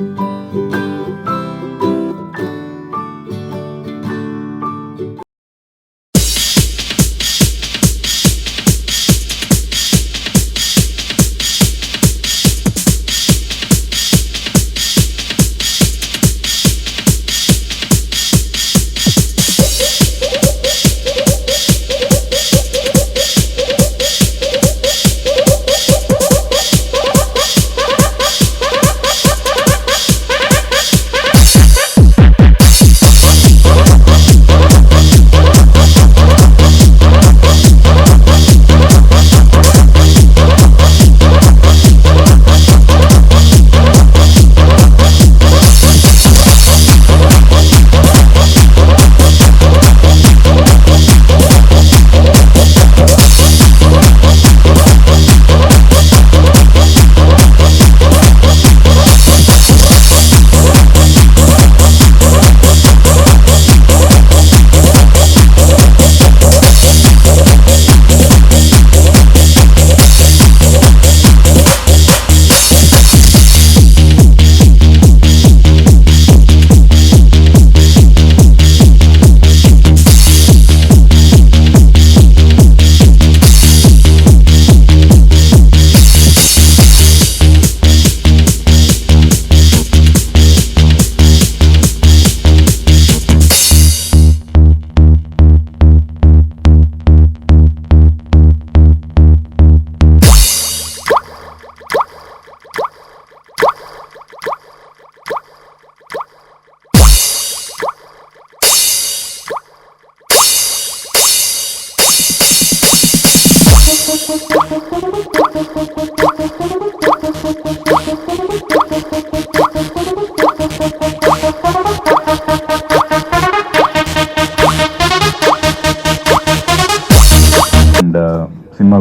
And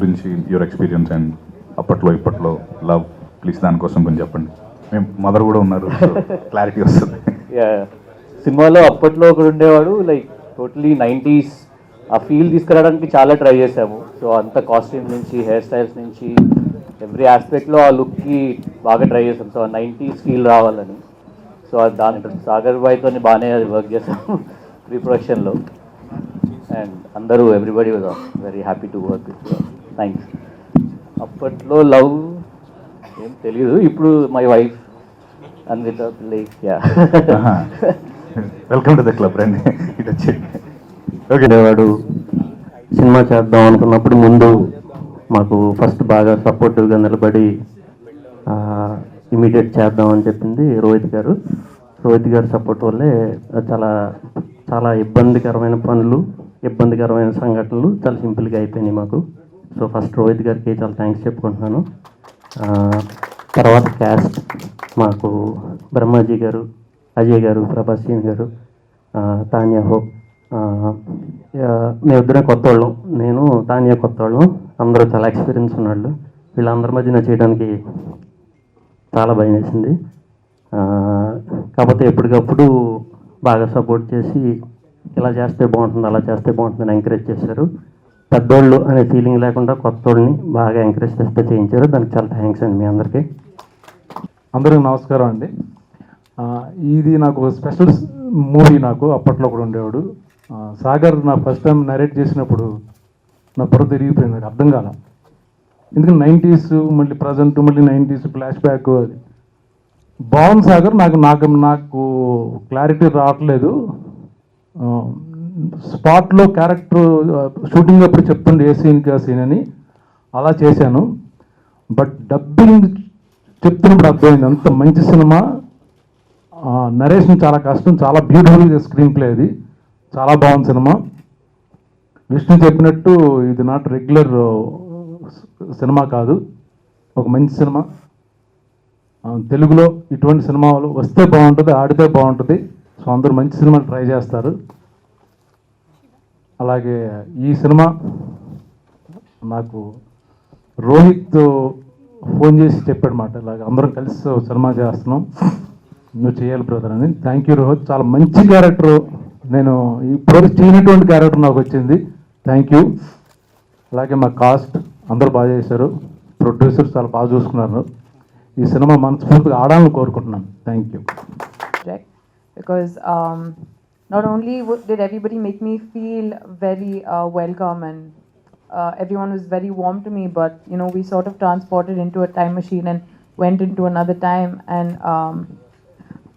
గురించి your experience and అప్పట్లో ఇప్పట్లో లవ్ ప్లీజ్ దానికోసం కొంచెం చెప్పండి. మేము మదర్ కూడా ఉన్నారు క్లారిటీ వస్తుంది. Yeah. సినిమాలో అప్పట్లో ఒకడు ఉండేవాడు లైక్ టోటలీ నైంటీస్ ఆ ఫీల్ తీసుకురావడానికి చాలా ట్రై చేసాము సో అంత కాస్ట్యూమ్ నుంచి హెయిర్ స్టైల్స్ నుంచి ఎవ్రీ ఆస్పెక్ట్లో ఆ లుక్కి బాగా ట్రై చేసాం సో ఆ నైంటీస్ ఫీల్ రావాలని. సో అది దాంట్లో సాగర్ బాయ్తో బాగానే వర్క్ చేసాము ప్రీ ప్రొడక్షన్లో అండ్ అందరూ everybody was very happy to work with thanks అప్పట్లో లవ్ ఏం తెలియదు ఇప్పుడు my wife Anvitha like ya welcome to the club రండి. ఇటు వచ్చి. ఓకే వాడు సినిమా చేద్దాం అనుకున్నప్పుడు ముందు మాకు ఫస్ట్ బాగా సపోర్టివ్గా నిలబడి ఇమీడియట్ చేద్దాం అని చెప్పింది రోహిత్ గారు. రోహిత్ గారి సపోర్ట్ వల్లే చాలా చాలా ఇబ్బందికరమైన పనులు ఇబ్బందికరమైన సంఘటనలు చాలా సింపుల్గా అయిపోయినాయి మాకు. సో ఫస్ట్ రోహిత్ గారికి చాలా థ్యాంక్స్ చెప్పుకుంటున్నాను. తర్వాత క్యాస్ట్ మాకు బ్రహ్మాజీ గారు అజయ్ గారు ప్రభాసీన్ గారు తాన్యా హోప్ ఆ, మేమిద్దరం కొత్త వాళ్ళం. నేను తాన్యా కొత్త వాళ్ళం. అందరూ చాలా ఎక్స్పీరియన్స్ ఉన్నాళ్ళు వీళ్ళందరి మధ్యన చేయడానికి చాలా భయం వేసింది. కాకపోతే ఎప్పటికప్పుడు బాగా సపోర్ట్ చేసి ఇలా చేస్తే బాగుంటుంది అలా చేస్తే బాగుంటుందని ఎంకరేజ్ చేశారు. పెద్దోళ్ళు అనే ఫీలింగ్ లేకుండా కొత్తోళ్ళని బాగా ఎంకరేజ్ చేస్తే చేయించారు. దానికి చాలా థ్యాంక్స్ అండి మీ అందరికీ. అందరికి నమస్కారం అండి. ఇది నాకు స్పెషల్ మూవీ నాకు అప్పట్లో కూడా ఉండేవాడు. సాగర్ నా ఫస్ట్ టైం నరేట్ చేసినప్పుడు నా పొర తిరిగిపోయింది నాకు అర్థం కాల. ఎందుకంటే నైంటీస్ మళ్ళీ ప్రజెంట్ మళ్ళీ నైంటీస్ ఫ్లాష్ బ్యాక్ అది. బాగుంది సాగర్ నాకు నాకు నాకు క్లారిటీ రావట్లేదు. స్పాట్లో క్యారెక్టర్ షూటింగ్ అప్పుడు చెప్తుండే ఏ సీన్కి ఆ సీన్ అని. అలా చేశాను. బట్ డబ్బింగ్ చెప్తున్నప్పుడు అర్థమైంది అంత మంచి సినిమా. నరేషన్ చాలా కష్టం చాలా బ్యూటిఫుల్గా స్క్రీన్ ప్లే అది. చాలా బాగుంది సినిమా. విష్ణు చెప్పినట్టు ఇది నాట్ రెగ్యులర్ సినిమా కాదు. ఒక మంచి సినిమా. తెలుగులో ఇటువంటి సినిమాలు వస్తే బాగుంటుంది ఆడితే బాగుంటుంది. సో అందరూ మంచి సినిమాలు ట్రై చేస్తారు. అలాగే ఈ సినిమా నాకు రోహిత్ ఫోన్ చేసి చెప్పాడు మాట. ఇలాగ అందరం కలిసి సినిమా చేస్తున్నాం. నువ్వు చేయాలి బ్రదర్ అని. Thank you Rohit. చాలా మంచి క్యారెక్టర్ నేను ఇప్పుడు చేయనటువంటి క్యారెక్టర్ నాకు వచ్చింది. థ్యాంక్ యూ అలాగే మా కాస్ట్ అందరూ బాగా చేశారు. ప్రొడ్యూసర్ చాలా బాగా చూసుకున్నారు. ఈ సినిమా మనస్ఫూర్తిగా ఆడాలని కోరుకుంటున్నాను. Thank you project not only did everybody make me feel very uh, welcome and uh, everyone was very warm to me, but you know we sort of transported into a time machine and went into another time. And um,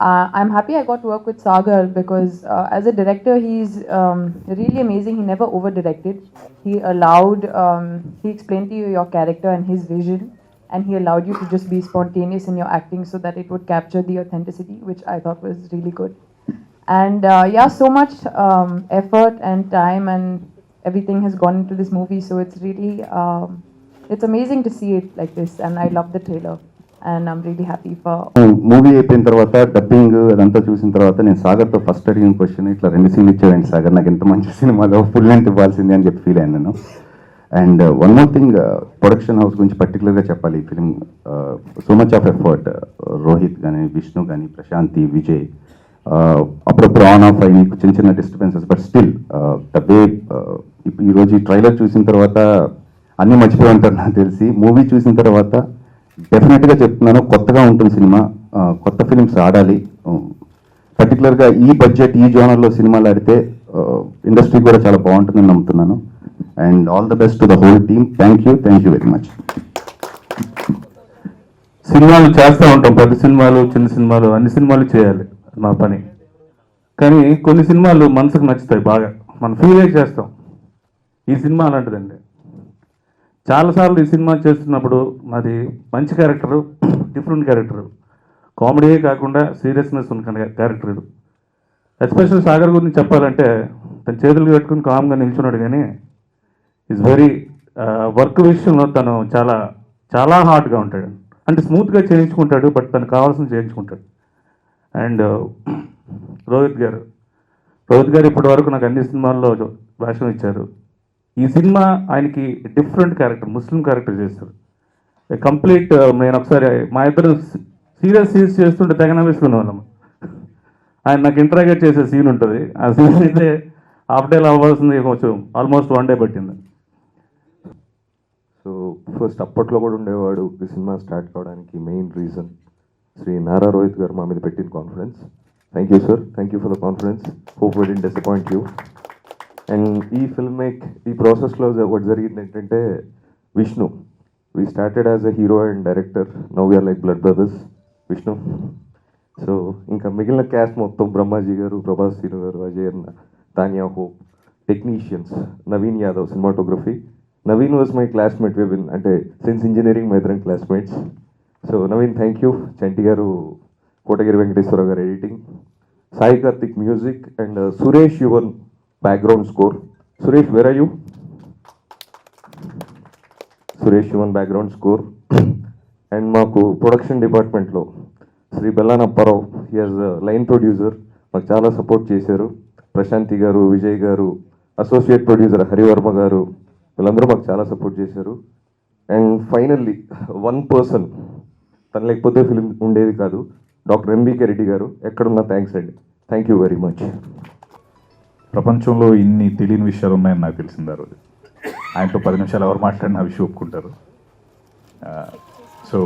uh, I'm happy I got to work with Sagar because uh, as a director he's um, really amazing. He never over directed. He allowed um, he explained to you your character and his vision and he allowed you to just be spontaneous in your acting so that it would capture the authenticity, which I thought was really good. And uh, yeah, so much um, effort and time and everything has gone into this movie, so it's really um, it's amazing to see it like this. And I love the trailer, and I'm really happy for movie అయిపోయిన తర్వాత dubbing అదంతా చూసిన తర్వాత నేను సాగర్తో first అడిగిన question ఇట్లా రెండు సీన్లు ఇచ్చేయండి సాగర్. నాకు ఎంత మంచి సినిమాలో ఫుల్ లెంత్ ఇవ్వాల్సింది అని చెప్పి ఫీల్ అయ్యాను నేను. And one more thing production house గురించి పర్టికులర్గా చెప్పాలి. ఈ film so much of effort Rohit కానీ విష్ణు కానీ ప్రశాంతి విజయ్ అప్పుడప్పుడు ఆన్ ఆఫ్ అయ్యి చిన్న చిన్న disturbances but still the way ఈరోజు ఈ ట్రైలర్ చూసిన తర్వాత అన్నీ మర్చిపోయి నాకు తెలిసి. మూవీ చూసిన తర్వాత డెఫినెట్గా చెప్తున్నాను కొత్తగా ఉంటుంది సినిమా. కొత్త ఫిలిమ్స్ ఆడాలి పర్టికులర్గా ఈ బడ్జెట్ ఈ జోనర్లో సినిమాలు ఆడితే ఇండస్ట్రీ కూడా చాలా బాగుంటుందని నమ్ముతున్నాను. And all the best to the whole team thank you thank you very much సినిమాలు చేస్తూ ఉంటాం. పెద్ద సినిమాలు చిన్న సినిమాలు అన్ని సినిమాలు చేయాలి. మా పని. కానీ కొన్ని సినిమాలు మనసుకు నచ్చుతాయి బాగా. మనం ఫీల్ చేస్తాం. ఈ సినిమా అలాంటిదండి. చాలాసార్లు ఈ సినిమా చేస్తున్నప్పుడు నాది మంచి క్యారెక్టరు డిఫరెంట్ క్యారెక్టరు. కామెడీయే కాకుండా సీరియస్నెస్ ఉన్న క్యారెక్టర్ ఇది. ఎస్పెషల్ సాగర్ గురించి చెప్పాలంటే తన చేతులు కట్టుకుని కామ్గా నిల్చున్నాడు కానీ ఈజ్ వెరీ వర్క్ విషయంలో తను చాలా చాలా హార్డ్గా ఉంటాడు. అంటే స్మూత్గా చేయించుకుంటాడు బట్ తనకు కావాల్సిన చేయించుకుంటాడు. అండ్ రోహిత్ గారు. రోహిత్ గారు ఇప్పటి వరకు నాకు అన్ని సినిమాల్లో భాషణ ఇచ్చారు. ఈ సినిమా ఆయనకి డిఫరెంట్ క్యారెక్టర్ ముస్లిం క్యారెక్టర్ చేస్తారు కంప్లీట్ నేను ఒకసారి మా ఇద్దరు సీరియస్ సీన్స్ చేస్తుంటే తెగ వేసుకునే వాళ్ళం. ఆయన నాకు ఇంటరాగేట్ చేసే సీన్ ఉంటుంది. ఆ సీన్ అయితే హాఫ్ డేలో అవ్వాల్సింది కొంచెం ఆల్మోస్ట్ వన్ డే పట్టింది. సో ఫస్ట్ అప్పట్లో కూడా ఉండేవాడు ఈ సినిమా స్టార్ట్ కావడానికి మెయిన్ రీజన్ శ్రీ నారా రోహిత్ గారు మా మీద పెట్టిన confidence thank you sir thank you for the confidence hope we in disappoint you and ఈ ఫిల్మ్ మేక్ ఈ ప్రాసెస్లో ఒకటి జరిగింది ఏంటంటే Vishnu we started as a hero and director now we're like blood brothers Vishnu so ఇంకా మిగిలిన caste మొత్తం బ్రహ్మాజీ గారు ప్రభాస్ సీను గారు అజయ్ అన్న Tania hope technicians Naveen Yadav cinematography Naveen was my classmate win అంటే సిన్స్ ఇంజనీరింగ్ మై ఇద్దరం classmates so Naveen thank you Chanti garu Kotagiri Venkateswara garu editing Sai Karthik music and Suresh Yuvan background score Suresh where are you Suresh Yuvan background score and మాకు production డిపార్ట్మెంట్లో Shri Bellanapparao Apparao here line producer మాకు చాలా support చేశారు. ప్రశాంతి గారు విజయ్ గారు associate producer Harivarma గారు వీళ్ళందరూ మాకు చాలా సపోర్ట్ చేశారు. అండ్ ఫైనల్లీ వన్ పర్సన్ తను లేకపోతే ఫిలిం ఉండేది కాదు. డాక్టర్ ఎంబీకే రెడ్డి గారు ఎక్కడున్నా థ్యాంక్స్ అండి. థ్యాంక్ యూ వెరీ మచ్ ప్రపంచంలో ఇన్ని తెలియని విషయాలు ఉన్నాయని నాకు తెలిసింది ఆ రోజు. ఆయనతో పది నిమిషాలు ఎవరు మాట్లాడిన ఆ విషయం ఒప్పుకుంటారు. So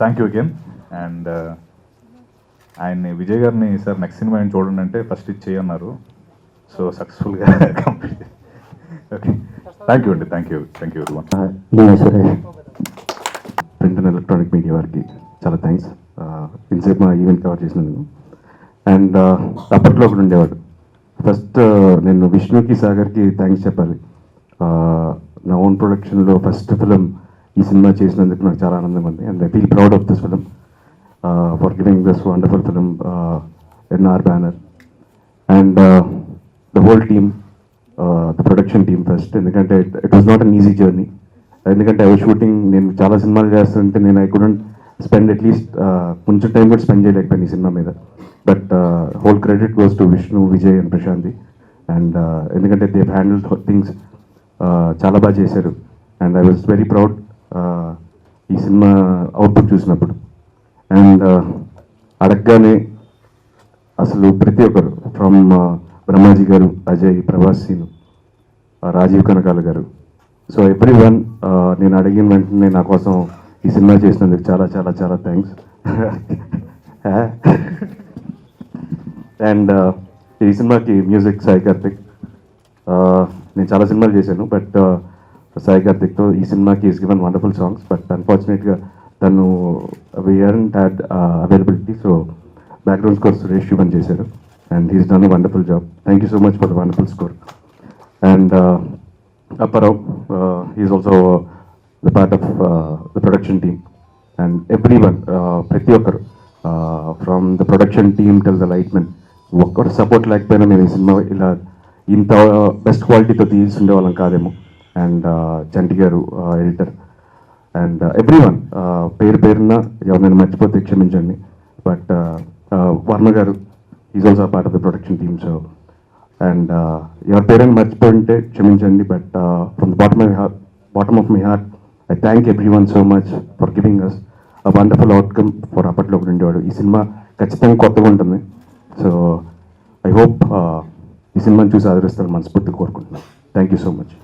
thank you again and ఆయన్ని విజయ్ గారిని సార్ నెక్స్ట్ సినిమా ఆయన చూడండి అంటే ఫస్ట్ ఇది చేయన్నారు. సో సక్సెస్ఫుల్గా కంప్లీట్ ఓకే థ్యాంక్ యూ అండి. థ్యాంక్ యూ థ్యాంక్ యూ ఎవరి నేను Suresh print and electronic media వారికి చాలా థ్యాంక్స్ ఇంతసేపు మా ఈవెంట్ కవర్ చేసినందుకు. అండ్ అప్పట్లో ఒకటి ఉండేవాడు. ఫస్ట్ నేను విష్ణుకి సాగర్కి థ్యాంక్స్ చెప్పాలి. నా ఓన్ ప్రొడక్షన్లో ఫస్ట్ ఫిలం ఈ సినిమా చేసినందుకు నాకు చాలా ఆనందం ఉంది. And I feel proud of this film for giving this wonderful film N R banner and the whole team the production team first ఎందుకంటే it was not an easy journey ఎందుకంటే I shooting నేను చాలా సినిమాలు చేస్తుంటే నేను I couldn't spend at least కొంచెం time కూడా spend చేయలేకపోయాను ఈ సినిమా మీద. But whole credit goes to Vishnu Vijay and Prashanthi and ఎందుకంటే దే హ్యాండిల్ థింగ్స్ చాలా బాగా చేశారు. And I was very proud ఈ సినిమా అవుట్పుట్ చూసినప్పుడు. అండ్ అడగగానే అసలు ప్రతి ఒక్కరు from Brahmaji garu Ajay Prabhas Seenu Rajeev Kanakala garu so every one నేను అడిగిన వెంటనే నా కోసం ఈ సినిమా చేసినందుకు చాలా చాలా చాలా థ్యాంక్స్ అండ్ uh, ఈ సినిమాకి మ్యూజిక్ సాయి కార్తిక్. Uh, నేను చాలా సినిమాలు చేశాను బట్ uh, సాయి కార్తిక్తో ఈ సినిమాకి is given wonderful songs but అన్ఫార్చునేట్గా తను we had availability so background score Suresh Sivan చేశారు. And he's done wonderful job thank you so much for the wonderful score and Apparao he's also the part of the production team and everyone ప్రతి ఒక్కరు from the production team till the light men ఒక్కరు support లేకపోయినా మేము ఈ cinema ఇలా ఇంత best క్వాలిటీతో తీసి ఉండేవాళ్ళం కాదేమో అండ్ చంటి గారు ఎడిటర్ అండ్ ఎవ్రీ వన్ పేరు పేరున ఎవరైనా మర్చిపోతే క్షమించండి but Varma garu is also part of the production team so and ఎవరి uh, పేరెంట్ మర్చిపోయింటే క్షమించండి but from the bottom my heart bottom of my heart I thank everyone so much for giving us a wonderful outcome for అప్పట్లో ఒకటి ఉండేవాడు. ఈ cinema ఖచ్చితంగా కొత్తగా ఉంటుంది. సో ఐ హోప్ ఈ సినిమాని చూసి ఆదరిస్తారు మనస్ఫూర్తిగా కోరుకుంటున్నాను. Thank you so much